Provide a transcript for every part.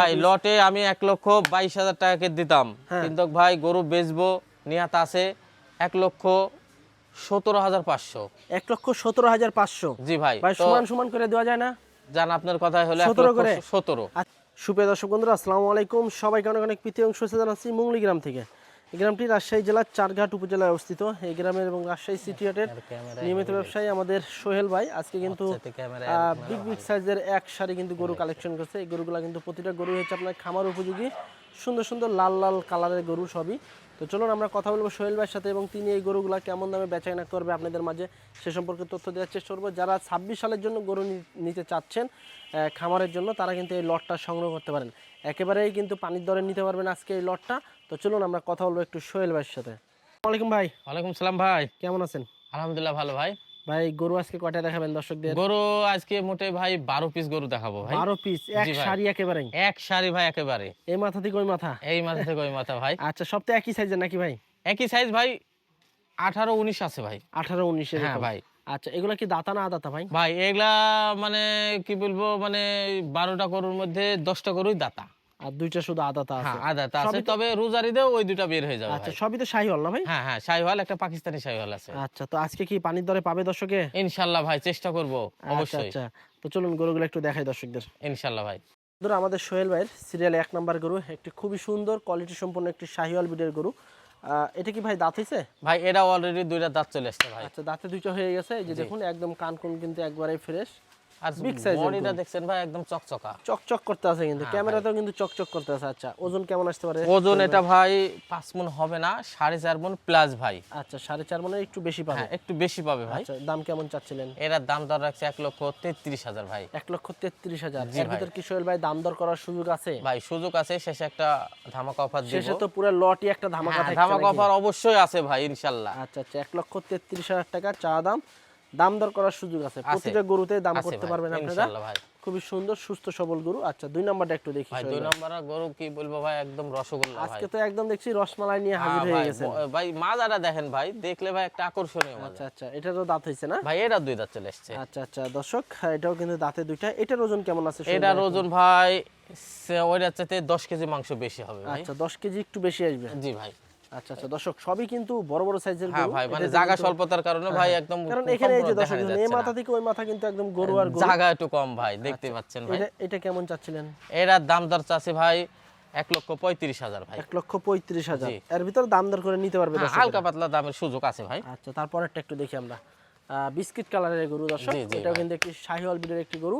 ভাই লটে আমি এক লক্ষ বাইশ হাজার দিতাম। হ্যাঁ। কিন্তু ভাই গরু বেচবো নিয়াত আছে এক লক্ষ সতেরো হাজার পাঁচশো। এক লক্ষ সতেরো হাজার পাঁচশো। জি ভাই ভাই সমান সমান করে দেওয়া যায় না? জান আপনার কথাই হলো সতেরো করে? সতেরো। আচ্ছা, সুপ্রিয় দর্শক বন্ধুরা আসসালামু আলাইকুম। সবাইকে অনেক অনেক প্রীতি অংশ জানাচ্ছি গ্রাম থেকে। এই গ্রামটি রাজশাহী জেলার চারঘাট উপজেলায় অবস্থিত। এই গ্রামের এবং রাজশাহী সিটি হাটের নিয়মিত ব্যবসায়ী আমাদের সোহেল ভাই। আজকে কিন্তু বিগ বিগ সাইজের এক সারি কিন্তু গরু কালেকশন করছে। এই গরুগুলো কিন্তু প্রতিটা গরু হচ্ছে আপনার খামার উপযোগী। সুন্দর সুন্দর লাল লাল কালারের গরু সবই। তো চলুন আমরা কথা বলব সোহেল ভাইয়ের সাথে এবং তিনি এই গরুগুলা কেমন দামে বেচাকেনা করবে আপনাদের মাঝে সে সম্পর্কে তথ্য দেওয়ার চেষ্টা করব। যারা ছাব্বিশ সালের জন্য গরু নিতে চাচ্ছেন খামারের জন্য তারা কিন্তু এই লটটা সংগ্রহ করতে পারেন। একেবারেই কিন্তু পানির দরে নিতে পারবেন আজকে এই লটটা। তো চলুন আমরা কথা বলব একটু সোহেল ভাইয়ের সাথে। ওয়ালাইকুম ভাই। ওয়ালাইকুম সালাম ভাই। কেমন আছেন? আলহামদুলিল্লাহ ভালো ভাই। ভাই গরু আজকে কয়টা দেখাবেন দর্শকদের? গরু আজকে মোটে ভাই বারো পিস গরু দেখাবো ভাই। বারো পিস এক। সারি একেবারেই? এক সারি ভাই একেবারে। এই মাথা থেকে ওই মাথা? এই মাথা থেকে ওই মাথা ভাই। আচ্ছা সব তো একই সাইজের নাকি ভাই? একই সাইজ ভাই আঠারো উনিশ আছে ভাই। আঠারো উনিশের হ্যাঁ ভাই। আচ্ছা এগুলা কি দাতা না আদাতা ভাই? ভাই এগুলা মানে কি বলব মানে বারোটা গরুর মধ্যে দশটা গরুই দাতা। আর দুইটা শুধু আদাতা আছে। হ্যাঁ আদাতা আছে তবে ওই দুটা বের হয়ে যাবে আচ্ছা। সবই তো শাহিওয়াল না ভাই? হ্যাঁ হ্যাঁ শাহিওয়াল একটা পাকিস্তানি শাহিওয়াল আছে। আচ্ছা তো আজকে কি পানির দরে পাবে দর্শকে? ইনশাল্লাহ ভাই চেষ্টা করব আচ্ছা অবশ্যই। আচ্ছা তো চলুন গরুগুলো একটু দেখাই দর্শকদের। ইনশাল্লাহ ভাই। ধরো আমাদের সোহেল ভাইয়ের সিরিয়ালে এক নাম্বার গরু একটি খুবই সুন্দর কোয়ালিটি সম্পন্ন একটি শাহিওয়াল বিডের গরু। এটা কি ভাই দাঁত হয়েছে ভাই এটা অলরেডি দুইটা দাঁত চলে আসছে ভাই। আচ্ছা দাঁতে দুইটা হয়ে গেছে এই যে দেখুন একদম কান কোন কিন্তু একবারে ফ্রেশ আর big size বডিটা দেখছেন ভাই একদম চকচকা। চকচক করতে আছে হ্যাঁ, কিন্তু ক্যামেরাতেও কিন্তু চকচক করতে আছে। আচ্ছা ওজন কেমন আসতে পারে? ওজন এটা ভাই পাঁচ মন হবে না সাড়ে চার প্লাস ভাই। আচ্ছা সাড়ে চার মানে একটু বেশি পাবে। হ্যাঁ একটু বেশি পাবে ভাই। আচ্ছা দাম কেমন চাচ্ছিলেন? এটার দাম দর রাখছে এক লক্ষ তেত্রিশ হাজার ভাই। এক লক্ষ তেত্রিশ হাজার। এর ভিতর কি সোহেল ভাই দাম দর করার সুযোগ আছে? ভাই সুযোগ আছে শেষে একটা ধামাকা অফার দিব। শেষে তো পুরো লটই একটা ধামাকা হ্যাঁ, থাকছে ধামাকা অফার অবশ্যই আছে ভাই ইনশাল্লাহ। আচ্ছা আচ্ছা এক লক্ষ তেত্রিশ হাজার টাকা চা দাম। দাম দর করার সুযোগ আছে। প্রতিটা গরুতে দাম করতে পারবেন আপনারা। খুবই সুন্দর সুস্থ সবল গরু। আচ্ছা দুই নাম্বারটা একটু দেখি ভাই দুই। নম্বর গরু কি বলব ভাই একদম রসগোল্লা ভাই। আজকে তো একদম দেখছি রসমালাই নিয়ে হ্যাঁ হাজির হয়ে ভাই, গেছে ভাই মাজাটা দেখেন ভাই দেখলে ভাই একটা আকর্ষণীয় আচ্ছা আচ্ছা এটা তো দাঁত হইছে না? ভাই এটা দুই দাঁত চলে এসছে। আচ্ছা আচ্ছা দর্শক এটাও কিন্তু দাঁতে দুইটা। এটার ওজন কেমন আছে এটার ওজন ভাই ওইটার চাইতে দশ কেজি মাংস বেশি হবে ভাই। আচ্ছা দশ কেজি একটু বেশি আসবে। জি ভাই। আচ্ছা আচ্ছা দর্শক সবই কিন্তু বড় বড় সাইজের হ্যাঁ ভাই মানে জায়গা স্বল্পতার কারণে ভাই একদম কারণ এখানে এই যে দর্শক এই মাথা থেকে ওই মাথা কিন্তু একদম গরু আর গরু। জায়গা একটু কম ভাই দেখতে পাচ্ছেন ভাই। এটা এটা কেমন চাচ্ছিলেন? এটার দাম দর চাচ্ছে ভাই এক লক্ষ পঁয়ত্রিশ হাজার ভাই। এক লক্ষ পঁয়ত্রিশ হাজার। এর ভিতর দাম দর করে নিতে পারবে হ্যাঁ, হালকা পাতলা দামের সুযোগ আছে ভাই। আচ্ছা তারপরেরটা একটু দেখি আমরা। বিস্কিট কালারের গরু দর্শক। এটাও কিন্তু একটি শাহিওয়াল একটি গরু।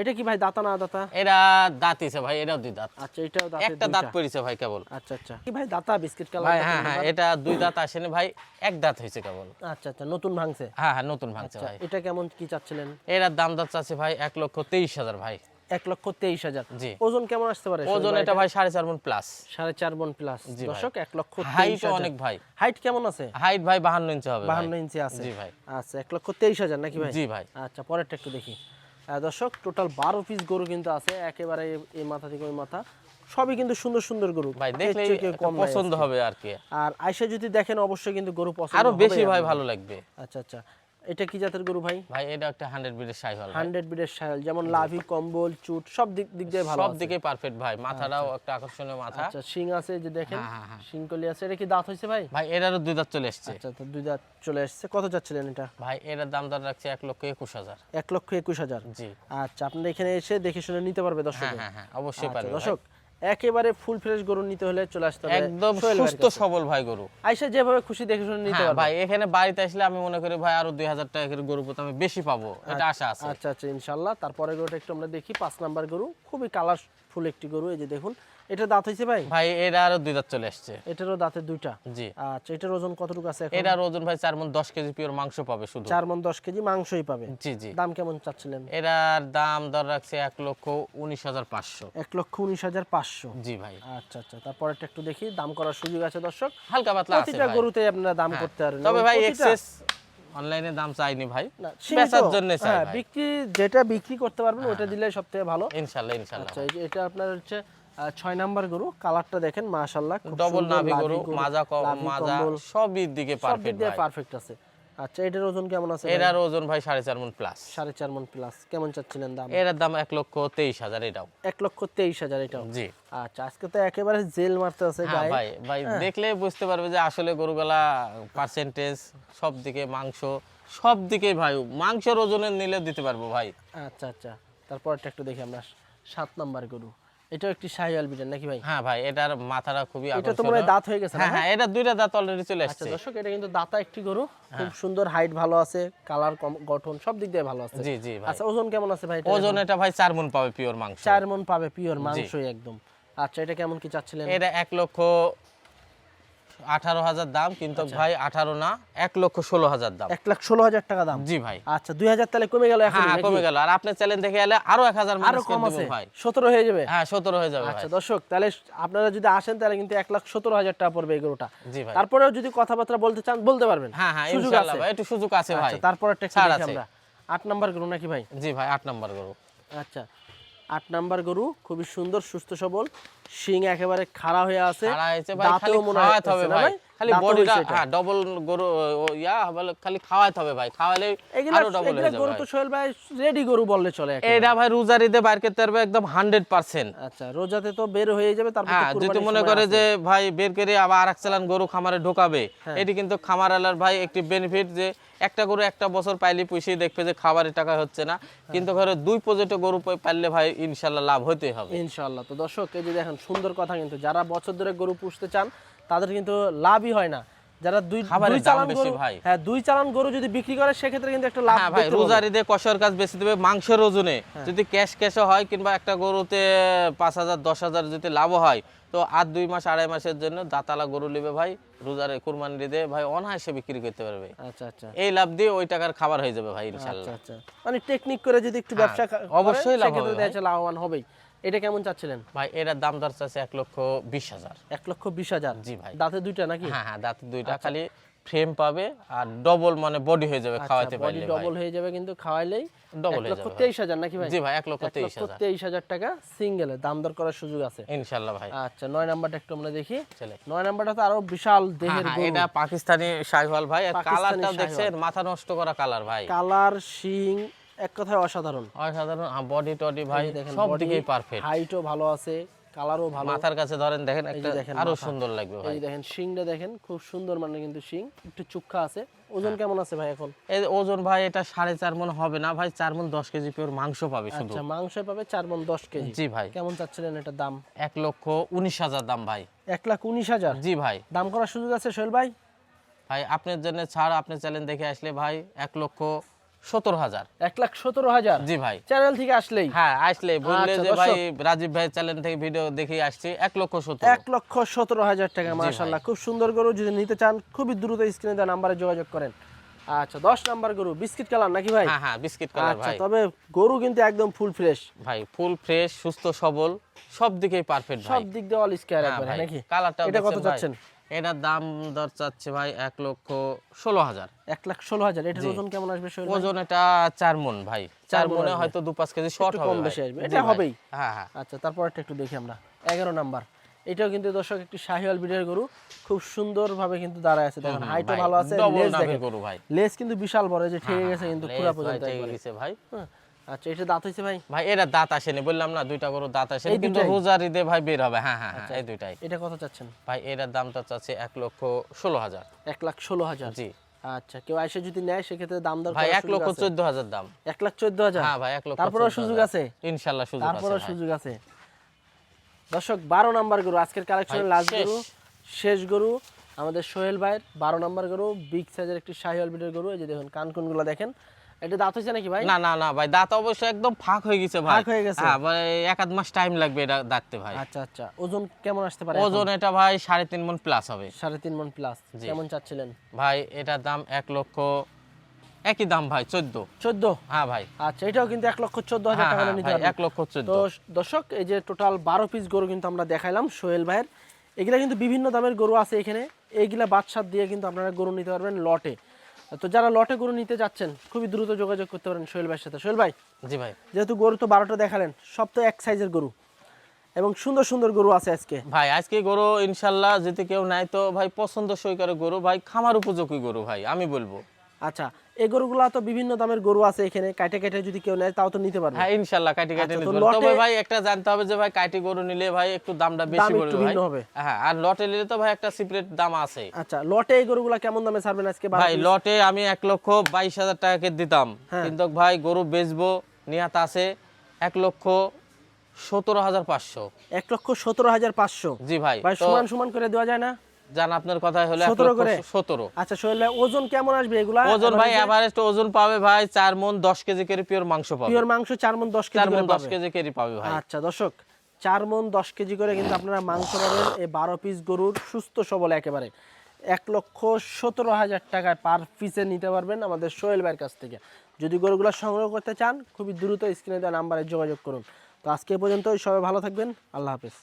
এটা কি ভাই দাতা না দাতা? এরা দাঁত ইছে ভাই এটাও দুই দাঁত। আচ্ছা এটাও দাঁতে একটা দাঁত। পড়েছে ভাই কেবল। আচ্ছা আচ্ছা। কি ভাই দাতা বিস্কিট কালার ভাই হ্যাঁ হ্যাঁ এটা দুই দাঁত আসেনি ভাই এক দাঁত হয়েছে কেবল। আচ্ছা আচ্ছা নতুন ভাঙছে? হ্যাঁ হ্যাঁ নতুন ভাঙছে আচ্ছা ভাই। এটা কেমন কি চাচ্ছিলেন? এটার দাম দর চাচ্ছে ভাই এক লক্ষ তেইশ হাজার ভাই। এক লক্ষ তেইশ হাজার। জি। ওজন কেমন আসতে পারে ওজন এটা ভাই সাড়ে চার মন প্লাস সাড়ে চার বন প্লাস দর্শক এক লক্ষ হাইট অনেক ভাই। হাইট কেমন আছে? হাইট ভাই বাহান্ন ইঞ্চি হবে বাহান্ন ইঞ্চি আছে। জি ভাই। আচ্ছা এক লক্ষ তেইশ হাজার নাকি ভাই? জি ভাই। আচ্ছা পরেরটা একটু দেখি। দর্শক টোটাল বারো পিস গরু কিন্তু আছে একেবারে এই- মাথা থেকে ওই মাথা। সবই কিন্তু সুন্দর সুন্দর গরু। ভাই দেখলে কম পছন্দ হবে আর কি। আর আইসা যদি দেখেন অবশ্যই কিন্তু গরু পছন্দ আরও বেশি ভাই ভালো লাগবে। আচ্ছা আচ্ছা। এটা কি জাতের গরু ভাই? ভাই এটা একটা হান্ড্রেড বিডের সাই ভালো হান্ড্রেড বিডের সাইল যেমন লাভি কম্বল চুট সব দিক দিক দিয়ে ভালো সব দিকে পারফেক্ট ভাই মাথাটাও একটা আকর্ষণীয় মাথা। আচ্ছা শিং আছে যে দেখেন হ্যাঁ, হ্যাঁ, হ্যাঁ। শিংকলি আছে এটা কি দাঁত হয়েছে ভাই? ভাই এটারও দুই দাঁত চলে এসছে। আচ্ছা তো দুই দাঁত চলে এসেছে। কত চাচ্ছিলেন এটা? ভাই এটার দাম দর রাখছে এক লক্ষ একুশ হাজার। এক লক্ষ একুশ হাজার। জি। আচ্ছা আপনারা এখানে এসে দেখে শুনে নিতে পারবে দর্শক হ্যাঁ হ্যাঁ হ্যাঁ অবশ্যই আচ্ছা, পারবে দর্শক একেবারে ফুল ফ্রেশ গরু নিতে হলে চলে আসতে হবে একদম সুস্থ সবল ভাই গরু। আইসা যেভাবে খুশি দেখে শুনে নিতে হ্যাঁ, পারবে। ভাই এখানে বাড়িতে আসলে আমি মনে করি ভাই আরও দুই হাজার টাকা করে গরু প্রতি আমি বেশি পাবো এটা আশা আছে। আচ্ছা আচ্ছা ইনশাআল্লাহ তারপরে গরুটা একটু আমরা দেখি পাঁচ নাম্বার গরু খুবই কালারফুল একটি গরু এই যে দেখুন এটা দাঁত হয়েছে ভাই? ভাই এটা আরও দুই দাঁত চলে এসছে এটারও দাঁতে দুইটা? জি। আচ্ছা এটার ওজন কতটুকু আছে এখন? এটার ওজন ভাই চার মন দশ কেজি পিওর মাংস পাবে শুধু। চার মন দশ কেজি মাংসই পাবে? জি জি। দাম কেমন চাচ্ছিলেন? এটার দাম দর রাখছে এক লক্ষ উনিশ হাজার পাঁচশো। এক লক্ষ উনিশ হাজার পাঁচশো? জি ভাই। আচ্ছা আচ্ছা তারপরেরটা একটু দেখি দাম করার সুযোগ আছে দর্শক। হালকা পাতলা আছে প্রতিটা গরুতে আপনারা দাম হ্যাঁ, করতে পারবেন তবে ভাই এক্সেস অনলাইনে দাম চাইনি ভাই। বেচার জন্য চাই হ্যাঁ, বিক্রি যেটা বিক্রি করতে পারবেন ওটা দিলে সব থেকে ভালো। ইনশাল্লাহ ইনশাল্লাহ আচ্ছা এটা আপনার হচ্ছে ছয় নাম্বার গরু কালারটা দেখেন মাশাল্লাহ ডবল নাভি গরু মাজা মাজা সবই দিকে পারফেক্ট ভাই। পারফেক্ট আছে। আচ্ছা এটার ওজন কেমন আছে ভাই? এটার ওজন ভাই সাড়ে চার মন প্লাস সাড়ে চার মন প্লাস কেমন চাচ্ছিলেন দাম? এটার দাম এক লক্ষ তেইশ হাজার এটাও। এক লক্ষ তেইশ হাজার এটাও। জি। আচ্ছা আজকে তো একেবারে জেল মারতে আছে হ্যাঁ গায়ে। ভাই ভাই দেখলে বুঝতে পারবে যে আসলে গরুগুলা পার্সেন্টেজ সব দিকে মাংস সব দিকে ভাই মাংসের ওজনের নিলে দিতে পারব ভাই। আচ্ছা আচ্ছা তারপরটা একটু দেখি আমরা সাত নাম্বার গরু। এটাও একটি শাহিওয়াল বিটের নাকি ভাই? হ্যাঁ ভাই এটার মাথাটা খুবই এটা তো মনে দাঁত হয়ে গেছে হ্যাঁ হ্যাঁ এটা দুইটা দাঁত অলরেডি চলে আচ্ছা আসছে দর্শক এটা কিন্তু দাতা একটি গরু হ্যাঁ। খুব সুন্দর হাইট ভালো আছে কালার গঠন সব দিক দিয়ে ভালো আছে। জি জি ভাই। আচ্ছা ওজন কেমন আছে ভাই এটা ওজন এটা ভাই 4 মণ পাবে পিওর মাংস। 4 মণ পাবে পিওর মাংসই একদম। আচ্ছা এটা কেমন কি চাচ্ছিলেন? এটা এক লক্ষ আঠারো হাজার দাম কিন্তু আচ্ছা। ভাই আঠারো না এক লক্ষ ষোলো হাজার দাম। এক লাখ ষোলো হাজার টাকা দাম। জি ভাই। আচ্ছা দুই হাজার তাহলে কমে গেল হ্যাঁ কমে গেল। আর আপনার চ্যালেঞ্জ দেখে এলে আরও এক হাজার আরও কম আছে। ভাই। সতেরো হয়ে যাবে? হ্যাঁ সতেরো হয়ে যাবে আচ্ছা দর্শক তাহলে আপনারা যদি আসেন তাহলে কিন্তু এক লাখ সতেরো হাজার টাকা পড়বে এই গরুটা জি ভাই। তারপরেও যদি কথাবার্তা বলতে চান বলতে পারবেন। হ্যাঁ হ্যাঁ সুযোগ আছে। ভাই একটু সুযোগ আছে ভাই। আচ্ছা তারপর একটা ছাড় আছে। আমরা। আট নাম্বার গরু নাকি ভাই? জি ভাই আট নম্বর গরু। আচ্ছা আট নাম্বার গরু খুবই সুন্দর সুস্থ সবল। শিং একেবারে খাড়া হয়ে আছে ছাড়া হয়েছে ভাই খালি দাঁতেও মনে খাওয়াতে হবে ভাই? খালি বডিটা। হ্যাঁ ডবল গরু ইয়া বলে খালি খাওয়াতে হবে ভাই খাওয়ালে আরও ডবল হয়ে যাবে গরু তো সোহেল ভাই রেডি গরু বললে চলে এটা ভাই রোজারিতে বাইর করতে পারবে একদম হান্ড্রেড পার্সেন্ট আচ্ছা রোজাতে তো বের হয়ে যাবে তারপর হ্যাঁ যদি মনে করে যে ভাই বের করে আবার আরেক চালান গরু খামারে ঢোকাবে হ্যাঁ। এটি কিন্তু খামার আলার ভাই একটি বেনিফিট যে একটা গরু একটা বছর পাইলে পুষিয়ে দেখবে যে খাবারের টাকা হচ্ছে না। হ্যাঁ। কিন্তু ঘরে দুই প্রজেক্টে গরু পাই- পাইলে ভাই ইনশাল্লাহ লাভ হতেই হবে। ইনশাল্লাহ। তো দর্শক এই যে দেখেন সুন্দর কথা কিন্তু যারা বছর ধরে গরু পুষতে চান তাদের কিন্তু লাভই হয় না। যারা দুই দুই চালান গরু ভাই। হ্যাঁ দুই চালান গরু যদি বিক্রি করে সেক্ষেত্রে কিন্তু একটা লাভ হ্যাঁ ভাই। রোজার ঈদে কষার কাজ বেশি দেবে মাংসের ওজনে। হ্যাঁ। যদি ক্যাশ ক্যাশে হয় কিংবা একটা গরুতে পাঁচ হাজার দশ হাজার যদি লাভ হয় তো আর দুই মাস আড়াই মাসের জন্য দাতালা গরু নেবে ভাই রোজারে কুরবানি ঈদে ভাই অনায়াসে বিক্রি করতে পারবে। আচ্ছা আচ্ছা। এই লাভ দিয়ে ওই টাকার খাবার হয়ে যাবে ভাই আচ্ছা ইনশাল্লাহ আচ্ছা। মানে টেকনিক করে যদি একটু ব্যবসা হ্যাঁ, অবশ্যই করেন, লাভ হবে লাভবান হবেই। এটা কেমন চাচ্ছিলেন? ভাই এটার দাম দর চাচ্ছে এক লক্ষ বিশ হাজার। এক লক্ষ বিশ হাজার? জি ভাই। দাঁতে দুইটা নাকি? হ্যাঁ হ্যাঁ দাঁত দুইটা আচ্ছা। খালি ফ্রেম পাবে আর ডবল মানে বডি হয়ে যাবে খাওয়াতে পারলে ভাই। ডবল হয়ে যাবে কিন্তু খাওয়াইলেই ডবল হয়ে যাবে ভাই। তেইশ হাজার নাকি ভাই? জি ভাই এক লক্ষ এক তেইশ লক্ষ হাজার। তেইশ হাজার টাকা সিঙ্গেলে দাম দর করার সুযোগ আছে। ইনশাআল্লাহ ভাই। আচ্ছা নয় নাম্বারটা একটু আমরা দেখি। চলে নয় নাম্বারটা তো আরও বিশাল হ্যাঁ, দেহের হ্যাঁ, গরু। এটা পাকিস্তানি শাইওয়াল ভাই। আর কালারটা দেখছেন মাথা নষ্ট করা কালার ভাই। কালার শিং এক কথায় অসাধারণ। অসাধারণ। বডি টডি ভাই সব দিকেই পারফেক্ট হাইটও ভালো আছে কালারও ভালো। মাথার কাছে ধরেন দেখেন একটা আরও সুন্দর লাগবে ভাই। এই দেখেন শিংটা দেখেন খুব সুন্দর মানে কিন্তু শিং। একটু চুক্ষা আছে। ওজন কেমন আছে ভাই এখন? এই ওজন ভাই এটা সাড়ে চার মন হবে না ভাই চার মন দশ কেজি পিওর মাংস পাবে শুধু। আচ্ছা মাংস পাবে চার মন দশ কেজি। জি ভাই। কেমন চাচ্ছিলেন এটা দাম? এক লক্ষ উনিশ হাজার দাম ভাই। এক লাখ উনিশ হাজার? জি ভাই। দাম করার সুযোগ আছে সোহেল ভাই? ভাই আপনার জন্য ছাড় আপনি চ্যালেঞ্জ দেখে আসলে ভাই এক লক্ষ সত্তর হাজার। এক লাখ সতেরো হাজার? জি ভাই। চ্যানেল থেকে আসলেই? হ্যাঁ আসলে বললে আচ্ছা, যে ভাই রাজীব ভাই চ্যানেল থেকে ভিডিও দেখে আসছি। এক লক্ষ সত্তর এক লক্ষ সতেরো হাজার টাকা খুব সুন্দর গরু। যদি নিতে চান খুবই দ্রুত স্ক্রিনে দেওয়া নাম্বারে যোগাযোগ করেন। আচ্ছা দশ নাম্বার গরু বিস্কিট কালার নাকি ভাই? হ্যাঁ হ্যাঁ বিস্কিট কালার আচ্ছা ভাই। তবে গরু কিন্তু একদম ফুল ফ্রেশ ভাই ফুল ফ্রেশ সুস্থ সবল সব দিকেই পারফেক্ট সব দিক দিয়ে অল স্কয়ার হ্যাঁ একবারে নাকি? কালারটা এটা কত চাচ্ছেন? এটার দাম দর চাচ্ছে ভাই এক লক্ষ ষোলো হাজার। এক লাখ ষোলো হাজার। এটার ওজন কেমন আসবে ওজন এটা চার মন ভাই। চার মনে হয়তো দু পাঁচ কেজি শর্ট কম বেশি আসবে। এটা হবেই। হ্যাঁ হ্যাঁ। আচ্ছা তারপর একটা একটু দেখি আমরা। এগারো নাম্বার। এটাও কিন্তু দর্শক একটি শাহিওয়াল বিডের গরু। খুব সুন্দর ভাবে কিন্তু দাঁড়ায় আছে। দেখেন হাইটও ভালো আছে লেজ দেখেন। গরু ভাই। লেজ কিন্তু বিশাল বড় যে ঠেকে গেছে কিন্তু পুরো পর্যন্ত গেছে ভাই। হ্যাঁ। আচ্ছা এটা দাঁত হয়েছে ভাই? ভাই এরা দাঁত আসেনি বললাম না দুইটা গরু দাঁত আসেনি কিন্তু রোজার ঈদে ভাই বের হবে। হ্যাঁ হ্যাঁ আচ্ছা। হ্যাঁ এই দুইটাই। এটা কত চাচ্ছেন? ভাই দামটা চাচ্ছে এক লক্ষ ষোলো হাজার। এক লাখ ষোলো হাজার? জি। আচ্ছা কেউ এসে যদি নেয় সেক্ষেত্রে দাম দর ভাই এক লক্ষ চোদ্দ হাজার দাম। এক লাখ চোদ্দ হাজার? হ্যাঁ ভাই এক লক্ষ 14,000 সুযোগ আছে? ইনশাল্লাহ সুযোগ ভাই। সুযোগ আছে। দর্শক বারো নাম্বার গরু আজকের কালেকশনের লাস্ট শেষ। গরু শেষ গরু আমাদের সোহেল ভাইয়ের বারো নাম্বার গরু বিগ সাইজের একটি শাহিওয়াল বিটের গরু। এই যে দেখুন কানকুনগুলো দেখেন। এটা দাঁত হয়েছে নাকি ভাই? না না না ভাই দাঁত অবশ্য একদম ফাঁক হয়ে গেছে ভাই। ফাঁক হয়ে গেছে? হ্যাঁ ভাই এক আধ মাস টাইম লাগবে এটা দাঁততে ভাই। আচ্ছা আচ্ছা ওজন কেমন আসতে পারে ওজন এটা ভাই সাড়ে তিন মন প্লাস হবে। এখন? সাড়ে তিন মন প্লাস কেমন চাচ্ছিলেন? ভাই এটার দাম এক লক্ষ একই দাম ভাই চোদ্দ। চোদ্দ? হ্যাঁ ভাই। আচ্ছা এটাও কিন্তু এক লক্ষ চোদ্দ হাজার হ্যাঁ, টাকা হ্যাঁ, নিতে পারবেন। এক লক্ষ চোদ্দ। তো দর্শক এই যে টোটাল বারো পিস গরু কিন্তু আমরা দেখাইলাম সোহেল ভাইয়ের। এগুলা কিন্তু বিভিন্ন দামের গরু আছে এখানে। এইগুলা বাদশাদ দিয়ে কিন্তু আপনারা গরু নিতে পারবেন লটে। তো যারা লটে গরু নিতে যাচ্ছেন খুবই দ্রুত যোগাযোগ করতে পারেন সোহেল ভাইয়ের সাথে। সোহেল ভাই জি ভাই। যেহেতু গরু তো বারোটা দেখালেন সব তো এক সাইজের গরু। এবং সুন্দর সুন্দর গরু আছে আজকে। ভাই আজকে গরু ইনশাল্লাহ যদি কেউ নাই তো ভাই পছন্দ সই করে গরু ভাই খামার উপযোগী গরু ভাই আমি বলব। আচ্ছা এই গরুগুলা তো বিভিন্ন দামের গরু আছে এখানে কাটে কাটে যদি কেউ নেয় তাও তো নিতে পারবে। হ্যাঁ ইনশাল্লাহ কাটি কাটি আচ্ছা, তবে ভাই একটা জানতে হবে যে ভাই কাটি গরু নিলে ভাই একটু দামটা বেশি পড়বে ভাই। হবে। হ্যাঁ আর লটে নিলে তো ভাই একটা সিপ্রেট দাম আছে। আচ্ছা লটে এই গরুগুলা কেমন দামে ছাড়বেন আজকে? ভাই লটে আমি এক লক্ষ বাইশ হাজার টাকাকে দিতাম। হ্যাঁ। কিন্তু ভাই গরু বেচবো নিয়াত আছে এক লক্ষ সতেরো হাজার পাঁচশো। এক লক্ষ সতেরো হাজার পাঁচশো। জি ভাই সমান সমান করে দেওয়া যায় না? জান আপনার কথা হলো এক 17 লক্ষ করে? সতেরো। আচ্ছা ভাই ওজন কেমন আসবে এগুলা? ওজন ভাই এভারেস্ট ওজন পাবে ভাই কেজি করে পিওর মাংস পাবে। পিওর মাংস কেজি কেজি করে পাবে ভাই। আচ্ছা দর্শক কেজি করে কিন্তু আপনারা মাংস পাবেন। এই বারো পিস গরুর সুস্থ সবল একেবারে। এক লক্ষ সতেরো হাজার টাকায় পার পিসে নিতে পারবেন আমাদের সোহেল ভাইয়ের কাছ থেকে। যদি গরুগুলো সংগ্রহ করতে চান খুবই দ্রুত স্ক্রিনে দেওয়া নাম্বারে যোগাযোগ করুন। তো আজকে পর্যন্ত সবাই ভালো থাকবেন। আল্লাহ হাফেজ।